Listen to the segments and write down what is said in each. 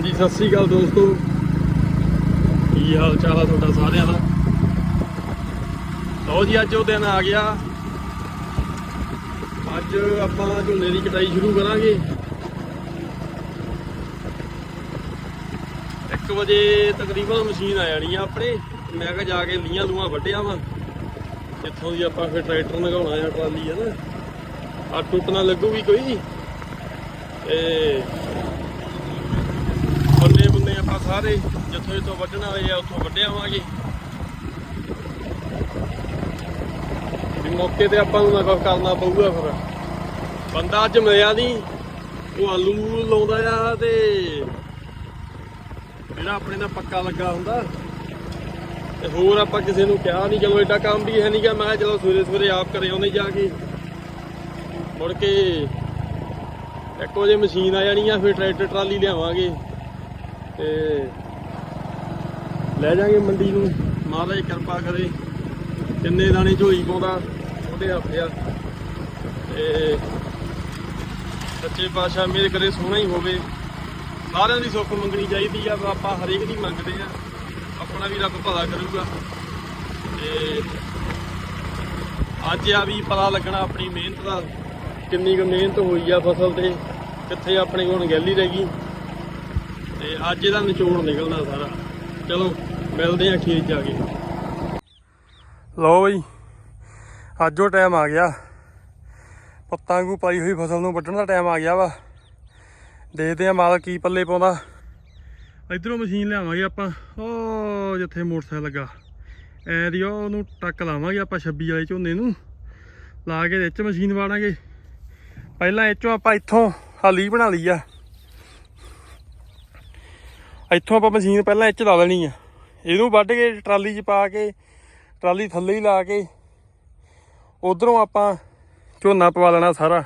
ਹਾਂਜੀ, ਸਤਿ ਸ੍ਰੀ ਅਕਾਲ ਦੋਸਤੋ। ਕੀ ਹਾਲ ਚਾਲ ਆ ਤੁਹਾਡਾ ਸਾਰਿਆਂ ਦਾ? ਲਓ ਜੀ, ਅੱਜ ਉਹ ਦਿਨ ਆ ਗਿਆ। ਅੱਜ ਆਪਾਂ ਝੋਨੇ ਦੀ ਕਟਾਈ ਸ਼ੁਰੂ ਕਰਾਂਗੇ। 1 ਵਜੇ ਤਕਰੀਬਨ ਮਸ਼ੀਨ ਆ ਜਾਣੀ ਆ ਆਪਣੇ। ਮੈਂ ਕਿਹਾ ਜਾ ਕੇ ਲੀਆਂ ਲੂਆਂ ਵੱਢਿਆ ਵਾ। ਇੱਥੋਂ ਦੀ ਆਪਾਂ ਫਿਰ ਟਰੈਕਟਰ ਲਗਾਉਣਾ ਆ, ਟਰਾਲੀ ਆ ਨਾ। ਆ ਟੁੱਟਣਾ ਲੱਗੂਗੀ ਕੋਈ। ਤੇ ਸਾਰੇ ਜਿੱਥੋਂ ਜਿੱਥੋਂ ਵੱਢਣਾ ਵਾਲੇ ਆ, ਉੱਥੋਂ ਵੱਢ ਆਵਾਂਗੇ ਵੀ ਮੌਕੇ ਤੇ ਆਪਾਂ ਨੂੰ ਨਾ ਕਰਨਾ ਪਊਗਾ ਫਿਰ। ਬੰਦਾ ਅੱਜ ਮਿਲਿਆ ਨਹੀਂ, ਉਹ ਆਲੂ ਲਾਉਂਦਾ ਆ ਤੇ ਜਿਹੜਾ ਆਪਣੇ ਦਾ ਪੱਕਾ ਲੱਗਾ ਹੁੰਦਾ। ਤੇ ਹੋਰ ਆਪਾਂ ਕਿਸੇ ਨੂੰ ਕਿਹਾ ਨਹੀਂ, ਚਲੋ ਏਡਾ ਕੰਮ ਵੀ ਹੈ ਨਹੀਂਗਾ ਮੈਂ ਕਿਹਾ ਚਲੋ ਸਵੇਰੇ ਸਵੇਰੇ ਆਪ ਕਰੇ ਆਉਂਦੇ ਜਾ ਕੇ। ਮੁੜ ਕੇ ਇੱਕੋ ਵਜੇ ਮਸ਼ੀਨ ਆ ਜਾਣੀ ਆ, ਫਿਰ ਟਰੈਕਟਰ, ਟਰਾਲੀ ਲਿਆਵਾਂਗੇ। ਤੇ ਲੈ ਜਾਾਂਗੇ ਮੰਡੀ ਨੂੰ। ਮਹਾਰਾਜ ਕਿਰਪਾ ਕਰੇ। ਕਿੰਨੇ ਦਾਣੇ ਝੋਈ ਪਾਉਂਦਾ, ਉਹਦੇ ਹੱਥ ਆ। ਤੇ ਸੱਚੇ ਪਾਤਸ਼ਾਹ ਮੇਰੇ ਕਰੇ, ਸੋਹਣਾ ਹੀ ਹੋਵੇ। ਸਾਰਿਆਂ ਦੀ ਸੁੱਖ ਮੰਗਣੀ ਚਾਹੀਦੀ ਆ ਆਪਾਂ ਹਰੇਕ ਦੀ ਮੰਗਦੇ ਆ। ਆਪਣਾ ਵੀ ਰੱਬ ਭਲਾ ਕਰੂਗਾ। ਤੇ ਅੱਜ ਆ ਵੀ ਪਤਾ ਲੱਗਣਾ ਆਪਣੀ ਮਿਹਨਤ ਦਾ, ਕਿੰਨੀ ਕੁ ਮਿਹਨਤ ਹੋਈ ਆ ਫਸਲ ਤੇ, ਕਿੱਥੇ ਆਪਣੇ ਕੋਲ ਗੈਲੀ ਰਹਿ ਗਈ। ਤੇ ਅੱਜ ਇਹਦਾ ਨਿਚੋੜ ਨਿਕਲਣਾ ਸਾਰਾ। ਚਲੋ, ਮਿਲਦੇ ਆ ਖੇਤ ਜਾ ਕੇ। ਲਓ ਬਈ, ਅੱਜ ਉਹ ਟਾਈਮ ਆ ਗਿਆ। ਪੱਤਾਂ ਨੂੰ ਪਾਈ ਹੋਈ ਫਸਲ ਨੂੰ ਵੱਢਣ ਦਾ ਟਾਈਮ ਆ ਗਿਆ ਵਾ। ਦੇਖਦੇ ਆ ਮਾਲਕ ਕੀ ਪੱਲੇ ਪਾਉਂਦਾ। ਇਧਰੋਂ ਮਸ਼ੀਨ ਲਿਆਵਾਂਗੇ ਆਪਾਂ। ਉਹ ਜਿੱਥੇ ਮੋਟਰਸਾਈਕਲ ਲੱਗਾ। ਐ ਦੀ ਉਹਨੂੰ ਟੱਕ ਲਾਵਾਂਗੇ ਆਪਾਂ 26 ਵਾਲੇ ਝੋਨੇ ਨੂੰ। ਲਾ ਕੇ ਵਿੱਚ ਮਸ਼ੀਨ ਵਾੜਾਂਗੇ। ਪਹਿਲਾਂ ਇਹ ਚੋਂ ਆਪਾਂ ਇੱਥੋਂ ਹਾਲੀ ਬਣਾ ਲਈ ਆ। ਇੱਥੋਂ ਆਪਾਂ ਮਸ਼ੀਨ ਪਹਿਲਾਂ ਇੱਚ ਲਾ ਲੈਣੀ ਆ। ਇਹਨੂੰ ਵੱਢ ਕੇ ਟਰਾਲੀ 'ਚ ਪਾ ਕੇ, ਟਰਾਲੀ ਥੱਲੇ ਹੀ ਲਾ ਕੇ, ਉਧਰੋਂ ਆਪਾਂ ਝੋਨਾ ਪਵਾ ਲੈਣਾ ਸਾਰਾ,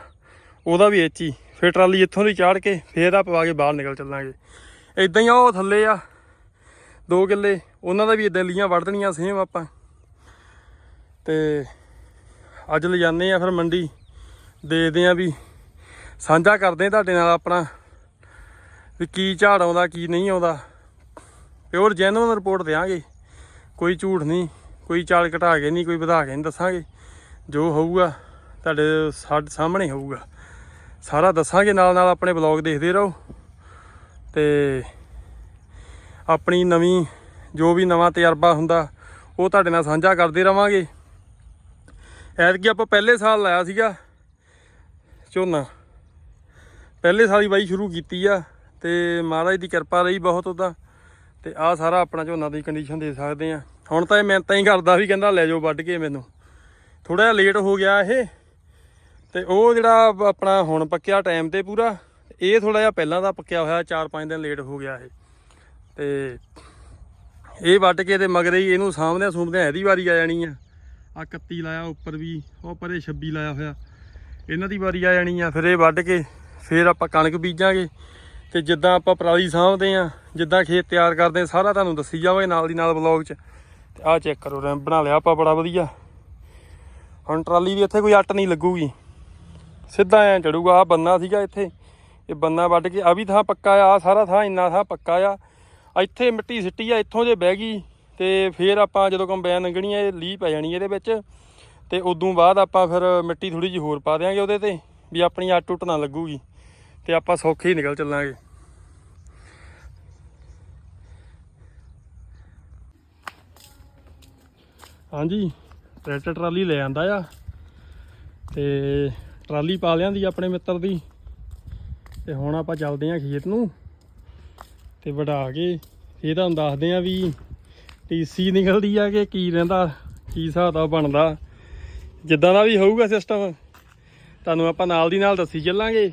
ਉਹਦਾ ਵੀ ਇੱਚ ਹੀ। ਫਿਰ ਟਰਾਲੀ ਇੱਥੋਂ ਦੀ ਚਾੜ ਕੇ, ਫੇਰ ਆ ਪਵਾ ਕੇ ਬਾਹਰ ਨਿਕਲ ਚੱਲਾਂਗੇ। ਇਦਾਂ ਹੀ ਆ, ਉਹ ਥੱਲੇ ਆ, ਦੋ ਕਿੱਲੇ, ਉਹਨਾਂ ਦਾ ਵੀ ਇਦਾਂ ਲੀਆਂ ਵੱਢ ਦੇਣੀਆਂ ਸੇਮ ਆਪਾਂ। ਤੇ ਅੱਜ ਲੈ ਜਾਂਦੇ ਆ ਫਿਰ ਮੰਡੀ। ਦੇਖਦੇ ਆ ਵੀ ਸਾਂਝਾ ਕਰਦੇ ਆ ਤੁਹਾਡੇ ਨਾਲ ਆਪਣਾ। ਵੀ ਕੀ ਝਾੜ ਆਉਂਦਾ, ਕੀ ਨਹੀਂ ਆਉਂਦਾ। ਪਿਓਰ ਜੈਨੂਨ ਰਿਪੋਰਟ ਦੇਾਂਗੇ ਕੋਈ ਝੂਠ ਨਹੀਂ, ਕੋਈ ਚਾਲ ਘਟਾ ਕੇ ਨਹੀਂ, ਕੋਈ ਵਧਾ ਕੇ ਨਹੀਂ ਦੱਸਾਂਗੇ। ਜੋ ਹੋਊਗਾ, ਤੁਹਾਡੇ ਸਾਡੇ ਸਾਹਮਣੇ ਹੋਊਗਾ। ਸਾਰਾ ਦੱਸਾਂਗੇ ਨਾਲ ਨਾਲ ਆਪਣੇ ਬਲੌਗ ਦੇਖਦੇ ਰਹੋ। ਤੇ ਆਪਣੀ ਨਵੀਂ, ਜੋ ਵੀ ਨਵਾਂ ਤਜਰਬਾ ਹੁੰਦਾ, ਉਹ ਤੁਹਾਡੇ ਨਾਲ ਸਾਂਝਾ ਕਰਦੇ ਰਵਾਂਗੇ। ਐਤਕੀ ਆਪਾਂ ਪਹਿਲੇ ਸਾਲ ਲਾਇਆ ਸੀਗਾ। ਝੋਨਾ। ਪਹਿਲੇ ਸਾਲ ਹੀ ਬਾਈ ਸ਼ੁਰੂ ਕੀਤੀ ਆ। ਤੇ ਮਹਾਰਾਜ ਦੀ ਕਿਰਪਾ ਰਹੀ ਬਹੁਤ ਉਹਦਾ। ਤੇ ਆ ਸਾਰਾ ਆਪਣਾ ਝੋਨਾ ਦੀ ਕੰਡੀਸ਼ਨ ਦੇ ਸਕਦੇ ਆ। ਹੁਣ ਤਾਂ ਇਹ ਮਿਹਨਤਾਂ ਹੀ ਕਰਦਾ ਵੀ ਕਹਿੰਦਾ ਲੈ ਜਾਓ ਵੱਢ ਕੇ ਮੈਨੂੰ। ਥੋੜਾ ਜਿਹਾ ਲੇਟ ਹੋ ਗਿਆ ਇਹ। ਤੇ ਉਹ ਜਿਹੜਾ ਆਪਣਾ ਹੁਣ ਪੱਕਿਆ ਟਾਈਮ ਤੇ ਪੂਰਾ, ਇਹ ਥੋੜਾ ਜਿਹਾ ਪਹਿਲਾਂ ਦਾ ਪੱਕਿਆ ਹੋਇਆ 4-5 ਦਿਨ ਲੇਟ ਹੋ ਗਿਆ ਇਹ। ਤੇ ਇਹ ਵੱਢ ਕੇ ਤੇ ਮਗਰੇ ਹੀ ਇਹਨੂੰ ਸਾਹਮਣੇ ਸੁੰਮਦੇ ਇਹਦੀ ਵਾਰੀ ਆ ਜਾਣੀ ਆ। ਆ 31 ਲਾਇਆ ਉੱਪਰ ਵੀ, ਉਹ ਪਰੇ 26 ਲਾਇਆ ਹੋਇਆ। ਇਹਨਾਂ ਦੀ ਵਾਰੀ ਆ ਜਾਣੀ ਆ, ਫਿਰ ਇਹ ਵੱਢ ਕੇ, ਫਿਰ ਆਪਾਂ ਕਣਕ ਬੀਜਾਂਗੇ। ਤੇ ਜਿੱਦਾਂ ਆਪਾਂ ਪਰਾਲੀ ਸਾਂਭਦੇ ਆ, ਜਿੱਦਾਂ ਖੇਤ ਤਿਆਰ ਕਰਦੇ ਆ, ਸਾਰਾ ਤੁਹਾਨੂੰ ਦੱਸੀ ਜਾਵਾਂਗੇ ਨਾਲ ਦੀ ਨਾਲ ਵਲੌਗ 'ਚ। ਤੇ ਆਹ ਚੈੱਕ ਕਰੋ ਰੈਂਪ ਬਣਾ ਲਿਆ ਆਪਾਂ ਬੜਾ ਵਧੀਆ। ਹੁਣ ਟਰਾਲੀ ਦੀ ਇੱਥੇ ਕੋਈ ਅੱਟ ਨਹੀਂ ਲੱਗੂਗੀ। ਸਿੱਧਾ ਐ ਚੜੂਗਾ ਆ ਬੰਨਾ ਸੀਗਾ ਇੱਥੇ। ਇਹ ਬੰਨਾ ਵੱਢ ਕੇ ਆ ਵੀ ਥਾਂ ਪੱਕਾ ਆ, ਆਹ ਸਾਰਾ ਥਾਂ ਇੰਨਾ ਥਾਂ ਪੱਕਾ ਆ। ਇੱਥੇ ਮਿੱਟੀ ਸਿੱਟੀ ਆ, ਇੱਥੋਂ ਜੇ ਬਹਿ ਗਈ, ਤੇ ਫਿਰ ਆਪਾਂ ਜਦੋਂ ਕੰਬਾਈਨ ਲੰਘਣੀ ਆ, ਇਹ ਲੀਹ ਪੈ ਜਾਣੀ ਇਹਦੇ ਵਿੱਚ। ਤੇ ਉਦੋਂ ਬਾਅਦ ਆਪਾਂ ਫਿਰ ਮਿੱਟੀ ਥੋੜੀ ਜਿਹੀ ਹੋਰ ਪਾ ਦਿਆਂਗੇ ਉਹਦੇ ਤੇ, ਵੀ ਆਪਣੀ ਅੱਟ ਟੁੱਟ ਨਾ ਲੱਗੂਗੀ। ਤੇ ਆਪਾਂ ਸੌਖੇ ਹੀ ਨਿਕਲ ਚੱਲਾਂਗੇ। ਹਾਂਜੀ, ਟਰੈਕਟਰ ਟਰਾਲੀ ਲੈ ਆਂਦਾ ਆ ਤੇ ਟਰਾਲੀ ਪਾ ਲਿਆਂਦੀ ਆਪਣੇ ਮਿੱਤਰ ਦੀ ਤੇ ਹੁਣ ਆਪਾਂ ਚੱਲਦੇ ਆਂ ਖੇਤ ਨੂੰ ਤੇ ਵਢਾ ਕੇ ਇਹ ਤੁਹਾਨੂੰ ਦੱਸਦੇ ਆਂ ਵੀ ਟੀਸੀ ਨਿਕਲਦੀ ਆ ਕਿ ਕੀ ਰਹਿੰਦਾ, ਕੀ ਹਿਸਾਬ ਬਣਦਾ, ਜਿੱਦਾਂ ਦਾ ਵੀ ਹੋਊਗਾ ਸਿਸਟਮ ਤੁਹਾਨੂੰ ਆਪਾਂ ਨਾਲ ਦੀ ਨਾਲ ਦੱਸੀ ਚੱਲਾਂਗੇ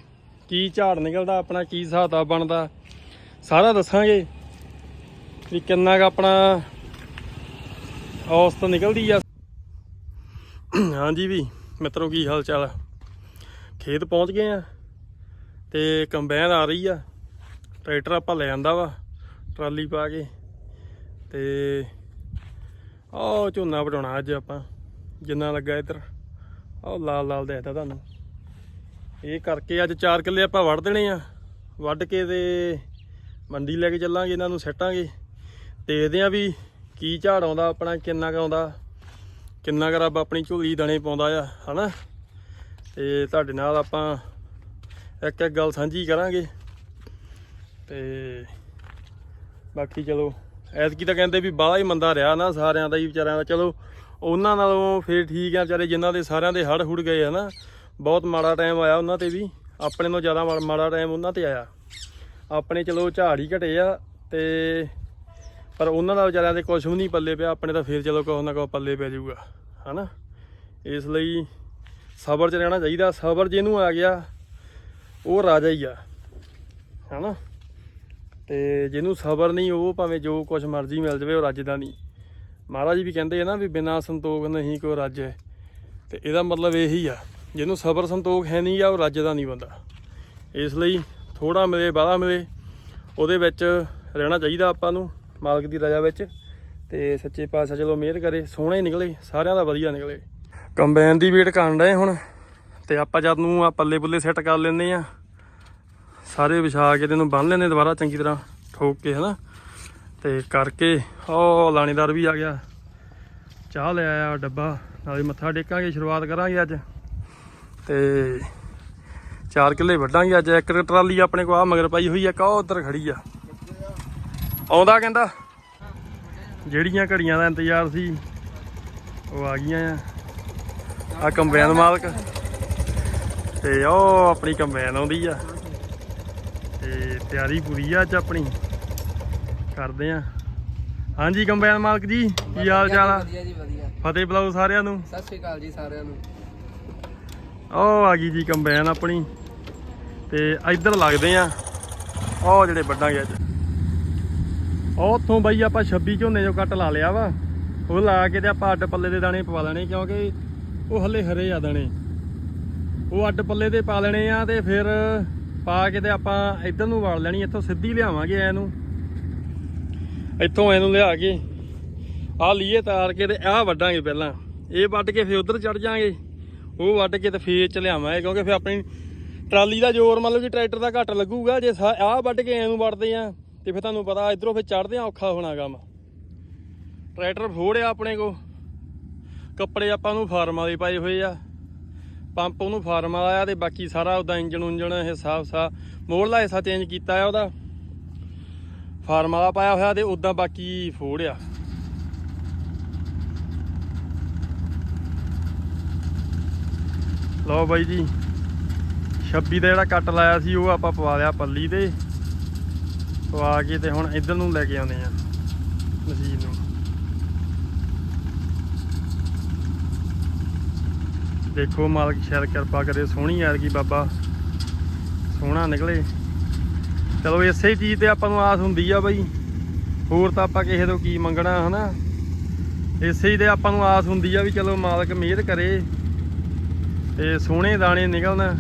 ਕੀ ਝਾੜ ਨਿਕਲਦਾ, ਆਪਣਾ ਕੀ ਹਿਸਾਬ ਦਾ ਬਣਦਾ, ਸਾਰਾ ਦੱਸਾਂਗੇ ਵੀ ਕਿੰਨਾ ਕੁ ਆਪਣਾ ਔਸਤ ਨਿਕਲਦੀ ਆ। ਹਾਂਜੀ ਵੀ, ਮਿੱਤਰੋ ਕੀ ਹਾਲ ਚਾਲ ਆ? ਖੇਤ ਪਹੁੰਚ ਗਏ ਆ ਤੇ ਕੰਬਾਈਨ ਆ ਰਹੀ ਆ। ਟਰੈਕਟਰ ਆਪਾਂ ਲੈ ਆਂਦਾ ਵਾ, ਟਰਾਲੀ ਪਾ ਕੇ। ਤੇ ਆਹ ਝੋਨਾ ਵਟਾਉਣਾ ਅੱਜ ਆਪਾਂ, ਜਿੰਨਾ ਲੱਗਾ ਇੱਧਰ। ਆਹ ਲਾਲ ਲਾਲ ਦੇਖਦਾ ਤੁਹਾਨੂੰ। ਇਹ ਕਰਕੇ ਅੱਜ 4 ਕਿੱਲੇ ਆਪਾਂ ਵੱਢ ਦੇਣੇ ਆ। ਵੱਢ ਕੇ ਤੇ ਮੰਡੀ ਲੈ ਕੇ ਚੱਲਾਂਗੇ, ਇਹਨਾਂ ਨੂੰ ਸੱਟਾਂਗੇ। ਦੇਖਦੇ ਆ ਵੀ ਕੀ ਝਾੜ ਆਉਂਦਾ, ਆਪਣਾ ਕਿੰਨਾ ਕੁ ਆਉਂਦਾ, ਕਿੰਨਾ ਕੁ ਰੱਬ ਆਪਣੀ ਝੋਲੀ ਦਣੇ ਪਾਉਂਦਾ ਆ, ਹਨਾ? ਤੇ ਤੁਹਾਡੇ ਨਾਲ ਆਪਾਂ ਇੱਕ ਇੱਕ ਗੱਲ ਸਾਂਝੀ ਕਰਾਂਗੇ। ਤੇ ਬਾਕੀ ਚਲੋ, ਐਤਕੀ ਤਾਂ ਕਹਿੰਦੇ ਵੀ ਬਾਹਲਾ ਹੀ ਮੰਦਾ ਰਿਹਾ ਨਾ ਸਾਰਿਆਂ ਦਾ ਹੀ ਵਿਚਾਰਿਆਂ ਦਾ। ਚਲੋ, ਉਹਨਾਂ ਨਾਲੋਂ ਫੇਰ ਠੀਕ ਆ ਵਿਚਾਰੇ ਜਿਨ੍ਹਾਂ ਦੇ ਸਾਰਿਆਂ ਦੇ ਹੜ ਹੁੜ ਗਏ ਹਨਾ ਬਹੁਤ ਮਾੜਾ ਟਾਈਮ ਆਇਆ ਉਹਨਾਂ ਤੇ ਵੀ, ਆਪਣੇ ਤੋਂ ਜ਼ਿਆਦਾ ਮਾ- ਮਾੜਾ ਟਾਈਮ ਉਹਨਾਂ ਤੇ ਆਇਆ। ਆਪਣੇ ਚਲੋ ਝਾੜ ਹੀ ਘਟੇ ਆ ਤੇ ਪਰ ਉਹਨਾਂ ਦਾ ਵਿਚਾਰਿਆਂ ਦੇ ਕੁਝ ਵੀ ਨਹੀਂ ਪੱਲੇ ਪਿਆ, ਆਪਣੇ ਤਾਂ ਫੇਰ ਚਲੋ ਕੁਛ ਨਾ ਕੁਛ ਪੱਲੇ ਪੈ ਜਾਊਗਾ, ਹਨਾ? ਇਸ ਲਈ ਸਬਰ ਚ ਰਹਿਣਾ ਚਾਹੀਦਾ, ਸਬਰ ਜਿਹਨੂੰ ਆ ਗਿਆ, ਉਹ ਰਾਜਾ ਹੀ ਆ, ਹਨਾ? ਤੇ ਜਿਹਨੂੰ ਸਬਰ ਨਹੀਂ, ਉਹ ਭਾਵੇਂ ਜੋ ਕੁਝ ਮਰਜ਼ੀ ਮਿਲ ਜਾਵੇ, ਉਹ ਰੱਜ ਦਾ ਨਹੀਂ। ਮਹਾਰਾਜ ਵੀ ਕਹਿੰਦੇ ਆ ਨਾ ਵੀ ਬਿਨਾਂ ਸੰਤੋਖ ਨਹੀਂ ਕੋਈ ਰੱਜ ਹੈ। ਤੇ ਇਹਦਾ ਮਤਲਬ ਇਹੀ ਆ, ਜਿਹਨੂੰ ਸਬਰ ਸੰਤੋਖ ਹੈ ਨਹੀਂ ਆ, ਉਹ ਰੱਜ ਦਾ ਨਹੀਂ ਬੰਦਾ। ਇਸ ਲਈ ਥੋੜਾ ਮਿਲੇ, ਬਾਹਲਾ ਮਿਲੇ, ਉਹਦੇ ਵਿੱਚ ਰਹਿਣਾ ਚਾਹੀਦਾ ਆਪਾਂ ਨੂੰ। ਮਾਲਕ ਦੀ ਰਜ਼ਾ ਵਿੱਚ ਤੇ ਸੱਚੇ ਪਾਤਸ਼ਾਹ ਚਲੋ ਮਿਹਰ ਕਰੇ, ਸੋਹਣੇ ਹੀ ਨਿਕਲੇ, ਸਾਰਿਆਂ ਦਾ ਵਧੀਆ ਨਿਕਲੇ। ਕੰਬਾਈਨ ਦੀ ਵੇਟ ਕਰਨ ਡਏ ਹੁਣ, ਤੇ ਆਪਾਂ ਜਦ ਨੂੰ ਆ ਪੱਲੇ ਪੁੱਲੇ ਸੈੱਟ ਕਰ ਲੈਂਦੇ ਆ ਸਾਰੇ ਵਿਛਾ ਕੇ ਤੈਨੂੰ ਬੰਨ ਲੈਂਦੇ ਦੁਬਾਰਾ ਚੰਗੀ ਤਰ੍ਹਾਂ ਠੋਕ ਕੇ, ਹਨਾ? ਤੇ ਕਰਕੇ, ਉਹ ਲਾਣੀਦਾਰ ਵੀ ਆ ਗਿਆ। ਚਾਹ ਲੈ ਆਇਆ ਡੱਬਾ, ਨਾਲੇ ਮੱਥਾ ਟੇਕਾਂਗੇ, ਸ਼ੁਰੂਆਤ ਕਰਾਂਗੇ ਅੱਜ। ਤੇ 4 ਕਿੱਲੇ ਵੱਢਾਂਗੇ ਅੱਜ, ਇੱਕ ਟਰਾਲੀ ਆਪਣੇ ਕੋਲ ਆ, ਮਗਰ ਪਾਈ ਹੋਈ ਆ ਕਾ ਉਧਰ ਖੜੀ ਆ। ਆਉਂਦਾ ਕਹਿੰਦਾ। ਜਿਹੜੀਆਂ ਘੜੀਆਂ ਦਾ ਇੰਤਜ਼ਾਰ ਸੀ ਉਹ ਆ ਗਈਆਂ ਆ। ਆ ਕੰਬਾਈਨ ਮਾਲਕ। ਤੇ ਉਹ ਆਪਣੀ ਕੰਬਾਈਨ ਆਉਂਦੀ ਆ। ਤੇ ਤਿਆਰੀ ਪੂਰੀ ਆ ਅੱਜ ਆਪਣੀ। ਕਰਦੇ ਆ। ਹਾਂਜੀ ਕੰਬਾਈਨ ਮਾਲਕ ਜੀ ਕੀ ਹਾਲ ਚਾਲ ਆ? ਵਧੀਆ ਜੀ ਵਧੀਆ। ਫਤਿਹ ਬੁਲਾਓ ਸਾਰਿਆਂ ਨੂੰ। ਸਤਿ ਸ਼੍ਰੀ ਅਕਾਲ ਜੀ ਸਾਰਿਆਂ ਨੂੰ। ਉਹ ਆ ਗਈ ਜੀ ਕੰਬਾਈਨ ਆਪਣੀ। ਤੇ ਇੱਧਰ ਲੱਗਦੇ ਆ। ਉਹ ਜਿਹੜੇ ਵੱਡਾਂਗੇ ਅੱਜ। ਉੱਥੋਂ ਬਾਈ ਆਪਾਂ 26 ਝੋਨੇ ਜੋ ਕੱਟ ਲਾ ਲਿਆ ਵਾ। ਉਹ ਲਾ ਕੇ ਤੇ ਆਪਾਂ ਅੱਡ ਪੱਲੇ ਦੇ ਦਾਣੇ ਪਵਾ ਲੈਣੇ ਕਿਉਂਕਿ ਉਹ ਹੱਲੇ ਹਰੇ ਆ ਦਾਣੇ। ਉਹ ਅੱਡ ਪੱਲੇ ਦੇ ਪਾ ਲੈਣੇ ਆ ਤੇ ਫਿਰ ਪਾ ਕੇ ਤੇ ਆਪਾਂ ਇੱਧਰ ਨੂੰ ਵਾਲ ਲੈਣੀ, ਇੱਥੋਂ ਸਿੱਧੀ ਲਿਆਵਾਂਗੇ ਐਨੂੰ ਇੱਥੋਂ ਐਨੂੰ ਲਿਆ ਕੇ ਆਹ ਲੀਏ ਤਾਰ ਕੇ ਤੇ ਆਹ ਵੱਢਾਂਗੇ ਪਹਿਲਾਂ। ਇਹ ਵੱਢ ਕੇ ਫਿਰ ਉਧਰ ਚੜ ਜਾਾਂਗੇ। ਉਹ ਵੱਢ ਕੇ ਤੇ ਫੇਰ ਚ ਲਿਆਵਾਂਗੇ ਕਿਉਂਕਿ ਫਿਰ ਆਪਣੀ ਟਰਾਲੀ ਦਾ ਜ਼ੋਰ ਮਤਲਬ ਲਓ ਕਿ ਟਰੈਕਟਰ ਦਾ ਘੱਟ ਲੱਗੂਗਾ। ਜੇ ਸਾ- ਆਹ ਵੱਢ ਕੇ ਐਂ ਨੂੰ ਵੱਢਦੇ ਆ। ਤੇ ਫਿਰ ਤੁਹਾਨੂੰ ਪਤਾ ਇਧਰੋਂ ਫਿਰ ਚੜਦੇ ਆ ਔਖਾ ਹੋਣਾ ਕੰਮ। ਟਰੈਕਟਰ ਫੋੜਿਆ ਆਪਣੇ ਕੋ ਕੱਪੜੇ ਆਪਾਂ ਨੂੰ ਫਾਰਮ ਵਾਲੇ ਪਾਏ ਹੋਏ ਆ। ਪੰਪ ਉਹਨੂੰ ਫਾਰਮ ਵਾਲਾ ਆ ਤੇ ਬਾਕੀ ਸਾਰਾ ਉਹਦਾ ਇੰਜਣ ਉਂਜਨ ਹਿੱਸਾ ਸਾ ਮੋੜਲਾ ਹਿੱਸਾ ਚੇਂਜ ਕੀਤਾ ਆ ਉਹਦਾ। ਫਾਰਮ ਵਾਲਾ ਪਾਇਆ ਹੋਇਆ ਤੇ ਉਦਾਂ ਬਾਕੀ ਫੋੜਿਆ। ਲਓ ਬਾਈ ਜੀ 26 ਦਾ ਜਿਹੜਾ ਕੱਟ ਲਾਇਆ ਸੀ ਉਹ ਆਪਾਂ ਪਵਾ ਲਿਆ ਪੱਲੀ ਤੇ। ਪਵਾ ਕੇ ਤੇ ਹੁਣ ਇੱਧਰ ਨੂੰ ਲੈ ਕੇ ਆਉਂਦੇ ਆ ਮਸ਼ੀਨ ਨੂੰ। ਦੇਖੋ ਮਾਲਕ ਸ਼ਾਇਦ ਕਿਰਪਾ ਕਰੇ, ਸੋਹਣੀ ਐਤਕੀ ਬਾਬਾ, ਸੋਹਣਾ ਨਿਕਲੇ। ਚਲੋ ਇਸੇ ਚੀਜ਼ ਤੇ ਆਪਾਂ ਨੂੰ ਆਸ ਹੁੰਦੀ ਆ ਬਾਈ, ਹੋਰ ਤਾਂ ਆਪਾਂ ਕਿਸੇ ਤੋਂ ਕੀ ਮੰਗਣਾ, ਹਨਾ? ਇਸੇ ਹੀ ਤੇ ਆਪਾਂ ਨੂੰ ਆਸ ਹੁੰਦੀ ਆ ਵੀ ਚਲੋ ਮਾਲਕ ਮਿਹਰ ਕਰੇ ਤੇ ਸੋਹਣੇ ਦਾਣੇ ਨਿਕਲਣ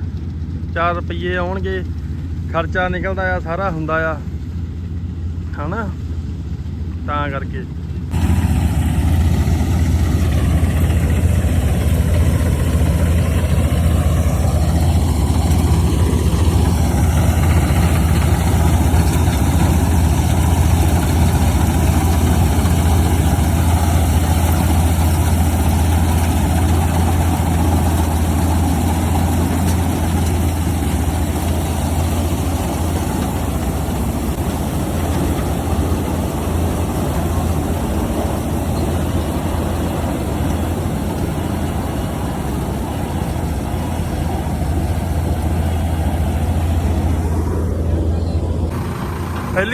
4 ਰੁਪਏ ਆਉਣਗੇ, ਖਰਚਾ ਨਿਕਲਦਾ ਆ, ਸਾਰਾ ਹੁੰਦਾ ਆ। ਹਨਾ? ਤਾਂ ਕਰਕੇ।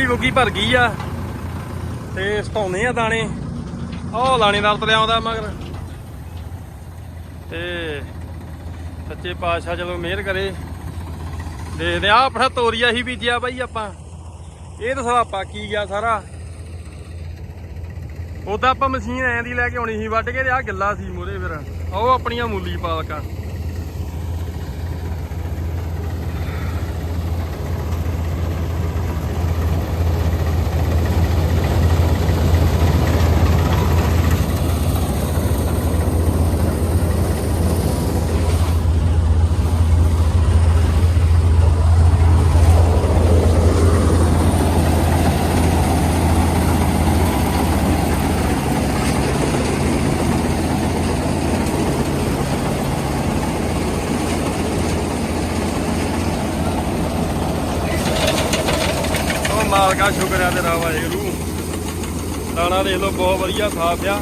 ਪਹਿਲੀ ਭਰ ਗਈ ਆ। ਤੇ ਸਤਾਉਨੇ ਆ ਦਾਣੇ। ਆਹ ਲਾਣੇਦਾਰ ਤੋਂ ਲਿਆਉਂਦਾ ਮਗਰ। ਤੇ ਸੱਚੇ ਪਾਤਸ਼ਾਹ ਚਲੋ ਮਿਹਰ ਕਰੇ। ਦੇਖਦੇ ਆ ਆਹ ਆਪਣਾ ਤੋਰੀਆ ਹੀ ਬੀਜਿਆ ਬਾਈ ਆਪਾਂ। ਇਹ ਤਾਂ ਸਾਰਾ ਕੀ ਗਿਆ ਸਾਰਾ। ਉਦਾਂ ਆਪਾਂ ਮਸ਼ੀਨ ਐਂ ਦੀ ਲੈ ਕੇ ਆਉਣੀ ਸੀ, ਵੱਢ ਕੇ ਤੇ ਆ ਗਿੱਲਾ ਸੀ ਮੂਰੇ ਫਿਰ। ਉਹ ਆਪਣੀਆਂ ਮੂਲੀ ਪਾਲਕਾਂ। ਲੱਗਾ ਸ਼ੁਕਰ ਆ ਵਾਹਿਗੁਰੂ? ਦਾਣਾ ਦੇਖ ਲਓ, ਬਹੁਤ ਵਧੀਆ ਸਾਫ਼ ਆ।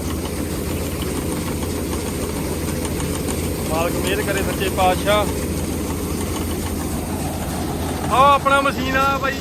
ਮਾਲਕ ਮਿਹਰ ਕਰੇ ਸੱਚੇ ਪਾਤਸ਼ਾਹ। ਆ ਆਪਣਾ ਮਸ਼ੀਨ ਆ ਭਾਈ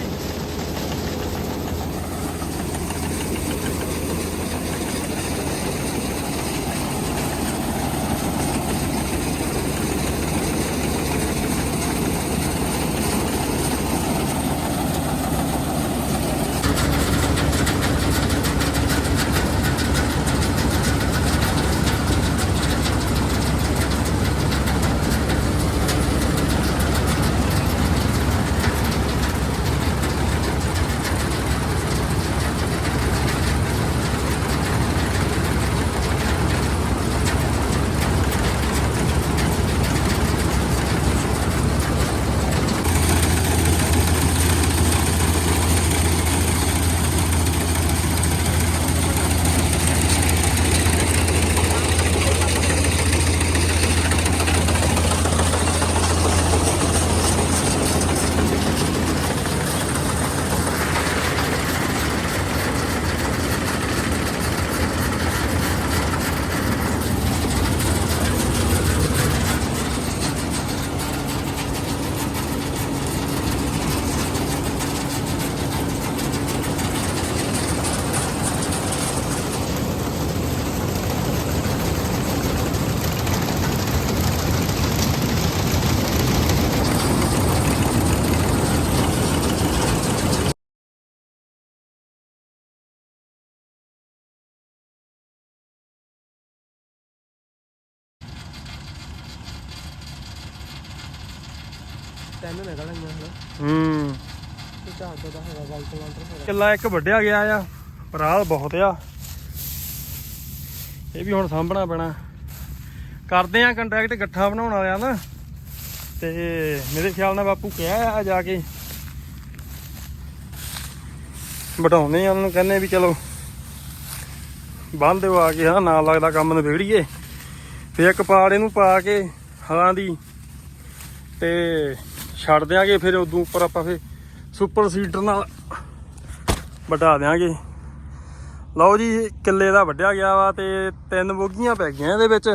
ਤਿੰਨ ਨਿਕਲਣਗੇ ਹਨਾ ਹੂੰ। ਤੇ ਚਾਰ ਦਾ ਹੈਗਾ ਵਾਈਟ ਕਲਰ ਹੈਗਾ। ਕਿੱਲਾ ਇੱਕ ਵੱਢਿਆ ਗਿਆ ਆ ਪਰਾਲ ਬਹੁਤ ਆ। ਇਹ ਵੀ ਹੁਣ ਸਾਂਭਣਾ ਪੈਣਾ। ਕਰਦੇ ਆ ਕੰਟਰੈਕਟ ਇਕੱਠਾ ਬਣਾਉਣ ਵਾਲਿਆਂ ਨਾ ਤੇ ਮੇਰੇ ਖਿਆਲ ਨਾਲ ਬਾਪੂ ਕਿਹਾ ਆ ਜਾ ਕੇ। ਬਟਾਉਨੇ ਆ ਉਹਨਾਂ ਨੂੰ ਕਹਿੰਦੇ ਵੀ ਚਲੋ। ਬੰਨ ਦਿਓ ਆ ਕੇ ਹਾਂ ਨਾਲ ਲੱਗਦਾ ਕੰਮ ਨਿਬੇੜੀਏ। ਫੇਰ ਇੱਕ ਪਾੜ ਇਹਨੂੰ ਪਾ ਕੇ ਹਲਾਂ ਦੀ। ਤੇ ਛੱਡ ਦਿਆਂਗੇ, ਫਿਰ ਉਦੋਂ ਉੱਪਰ ਆਪਾਂ ਫਿਰ ਸੁਪਰ ਸੀਡਰ ਨਾਲ ਵਟਾ ਦਿਆਂਗੇ। ਲਓ ਜੀ, ਕਿੱਲੇ ਦਾ ਵੱਢਿਆ ਗਿਆ ਵਾ ਤੇ ਤਿੰਨ ਬੋਗੀਆਂ ਪੈ ਗਈਆਂ ਇਹਦੇ ਵਿੱਚ।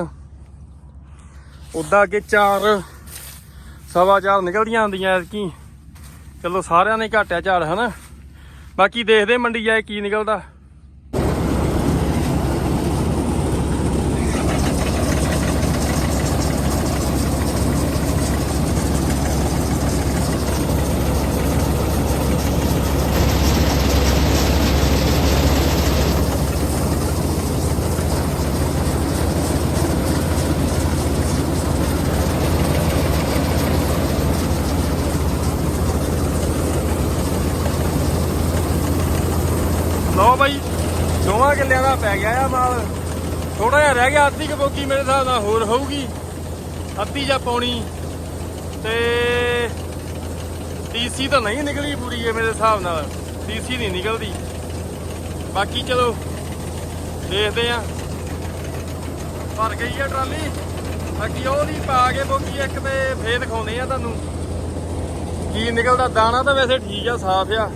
ਉਦਾਂ ਅੱਗੇ ਚਾਰ, ਸਵਾ ਚਾਰ ਨਿਕਲਦੀਆਂ ਹੁੰਦੀਆਂ ਐਤਕੀ। ਚਲੋ ਸਾਰਿਆਂ ਨੇ ਘਾਟਿਆ ਝਾੜ, ਹਨਾ? ਬਾਕੀ ਦੇਖਦੇ ਮੰਡੀ ਜਾਏ ਕੀ ਨਿਕਲਦਾ ਲਓ ਬਾਈ ਦੋਵਾਂ ਪੈ ਗਿਆ ਆ ਮਾਲ ਥੋੜਾ ਜਿਹਾ ਰਹਿ ਗਿਆ, ਅੱਧੀ ਕੁ ਮੇਰੇ ਹਿਸਾਬ ਨਾਲ ਹੋਰ ਹੋਊਗੀ। ਅੱਧੀ ਜਾਂ ਪੌਣੀ। ਤੇ ਟੀਸੀ ਤਾਂ ਨਹੀਂ ਨਿਕਲੀ ਪੂਰੀ ਹੈ ਮੇਰੇ ਹਿਸਾਬ ਨਾਲ। ਟੀਸੀ ਨਹੀਂ ਨਿਕਲਦੀ। ਬਾਕੀ ਚਲੋ, ਦੇਖਦੇ ਆ। ਭਰ ਗਈ ਆ ਟਰਾਲੀ। ਬਾਕੀ ਉਹ ਨਹੀਂ ਪਾ ਕੇ ਬੋਗੀ ਇੱਕ ਤੇ ਫੇਰ ਦਿਖਾਉਂਦੇ ਆ ਤੁਹਾਨੂੰ। ਕੀ ਨਿਕਲਦਾ, ਦਾਣਾ ਤਾਂ ਵੈਸੇ ਠੀਕ ਆ, ਸਾਫ਼ ਆ।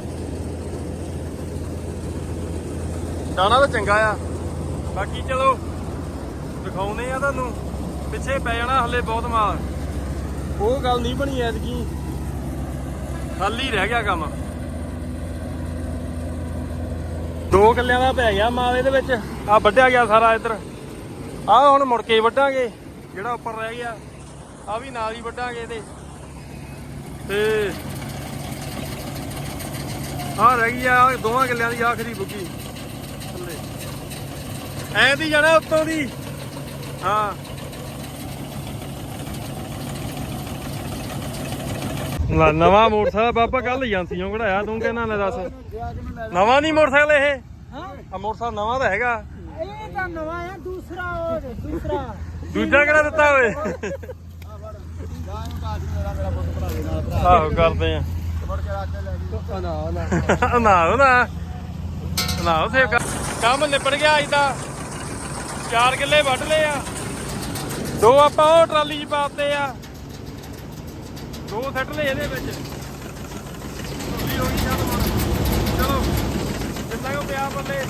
ਦਾਣਾ ਤਾਂ ਚੰਗਾ ਆ। ਬਾਕੀ ਚਲੋ ਦਿਖਾਉਂਦੇ ਆ ਤੁਹਾਨੂੰ। ਪਿੱਛੇ ਪੈ ਜਾਣਾ ਹਲੇ ਬਹੁਤ ਮਾਲ। ਉਹ ਗੱਲ ਨਹੀਂ ਬਣੀ ਐਤਕੀ। ਖਾਲੀ ਰਹਿ ਗਿਆ ਕੰਮ। ਦੋ ਕਿੱਲਿਆਂ ਦਾ ਪੈ ਗਿਆ ਮਾਲ ਇਹਦੇ ਵਿੱਚ। ਆ ਵੱਢਿਆ ਗਿਆ ਸਾਰਾ ਇੱਧਰ। ਆ ਹੁਣ ਮੁੜ ਕੇ ਵੱਢਾਂਗੇ। ਜਿਹੜਾ ਉੱਪਰ ਰਹਿ ਗਿਆ ਆ ਵੀ ਨਾਲ ਹੀ ਵੱਢਾਂਗੇ ਇਹਦੇ। ਤੇ ਆ ਰਹਿ ਆ ਦੋਵਾਂ ਕਿੱਲਿਆਂ ਦੀ ਆਖਰੀ ਥੱਲੇ ਐਂ ਦੀ ਜਾਣਾ ਉੱਤੋਂ ਦੀ। ਹਾਂ। ਲਾ ਨਵਾਂ ਮੋਟਰਸਾਈਕਲ ਬਾਬਾ ਕੱਲ ਏਜੰਸੀਆਂ ਕਢਾਇਆ ਤੂੰ ਕਹਿੰਦਾ ਲੈ ਦੱਸ? ਨਵਾਂ ਨਹੀਂ ਮੋਟਰਸਾਈਕਲ ਇਹ? ਹਾਂ ਆ ਮੋਟਰਸਾਈਕਲ ਨਵਾਂ ਤਾਂ ਹੈਗਾ। ਇਹ ਤਾਂ ਨਵਾਂ ਆ ਦੂਸਰਾ ਹੋਰ ਦੂਸਰਾ। ਦੂਜਾ ਕਿਹੜਾ ਦਿੱਤਾ ਓਏ? ਆਹੋ ਕਰਦੇ ਆ। ਨਾ ਨਾ। ਨਾ ਨਾ। ਨਾ ਉਸੇ ਕੰਮ ਨਿਪਟ ਗਿਆ ਅੱਜ ਦਾ ਚਾਰ ਕਿੱਲੇ ਵੱਢ ਲਏ ਆ। ਦੋ ਆਪਾਂ ਉਹ ਟਰਾਲੀ 'ਚ ਪਾਤੇ ਆ। ਦੋ ਸੱਟ ਲਏ ਇਹਦੇ ਵਿੱਚ। ਟਰਾਲੀ ਹੋ ਗਈ ਚੱਲ ਹੁਣ। ਚਲੋ ਆਇਓ ਪਿਆ ਬੱਲੇ।